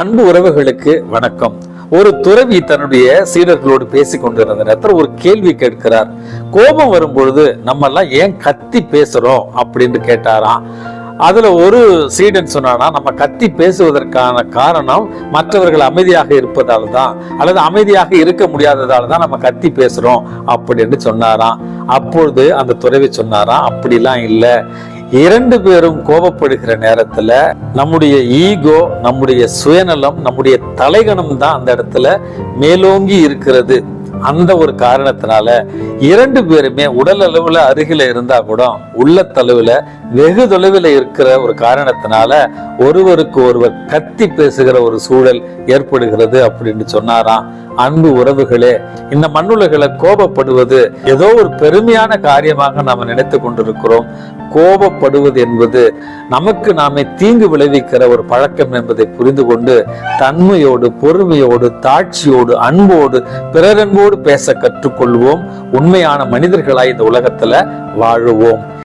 அன்பு உறவுகளுக்கு வணக்கம். ஒரு துறவி தன்னுடைய சீடர்களோடு பேசிக் கொண்டிருந்த நேரத்தில் ஒரு கேள்வி கேட்கிறார். கோபம் வரும்பொழுது நம்ம எல்லாம் ஏன் கத்தி பேசுறோம் அப்படின்னு கேட்டாராம். அதுல ஒரு சீடன் சொன்னானா நம்ம கத்தி பேசுவதற்கான காரணம் மற்றவர்கள் அமைதியாக இருப்பதால தான் அல்லது அமைதியாக இருக்க முடியாததால தான் நம்ம கத்தி பேசுறோம் அப்படின்னு சொன்னாராம். அப்பொழுது அந்த துறவி சொன்னாராம் அப்படிலாம் இல்லை. இரண்டு பேரும் கோபப்படுகிற நேரத்துல நம்முடைய ஈகோ நம்முடைய சுயநலம் நம்முடைய தலைகணம் தான் அந்த இடத்துல மேலோங்கி இருக்கிறது. அந்த ஒரு காரணத்தினால இரண்டு பேருமே உடல் அளவுல அருகில இருந்தா கூட உள்ளத்தளவுல வெகு தொலைவில் இருக்கிற ஒரு காரணத்தினால ஒருவருக்கு ஒருவர் கத்தி பேசுகிற ஒரு சூழல் ஏற்படுகிறது அப்படின்னு சொன்னாராம். அன்பு உறவுகளே இந்த மண்ணுலகில கோபப்படுவது ஏதோ ஒரு பெருமையான காரியமாக நாம் நினைத்து கொண்டிருக்கிறோம். கோபப்படுவது என்பது நமக்கு நாமே தீங்கு விளைவிக்கிற ஒரு பழக்கம் என்பதை புரிந்து கொண்டு தன்மையோடு பொறுமையோடு தாட்சியோடு அன்போடு பிறரன்போடு பேச கற்றுக்கொள்வோம். உண்மையான மனிதர்களாய் இந்த உலகத்துல வாழுவோம்.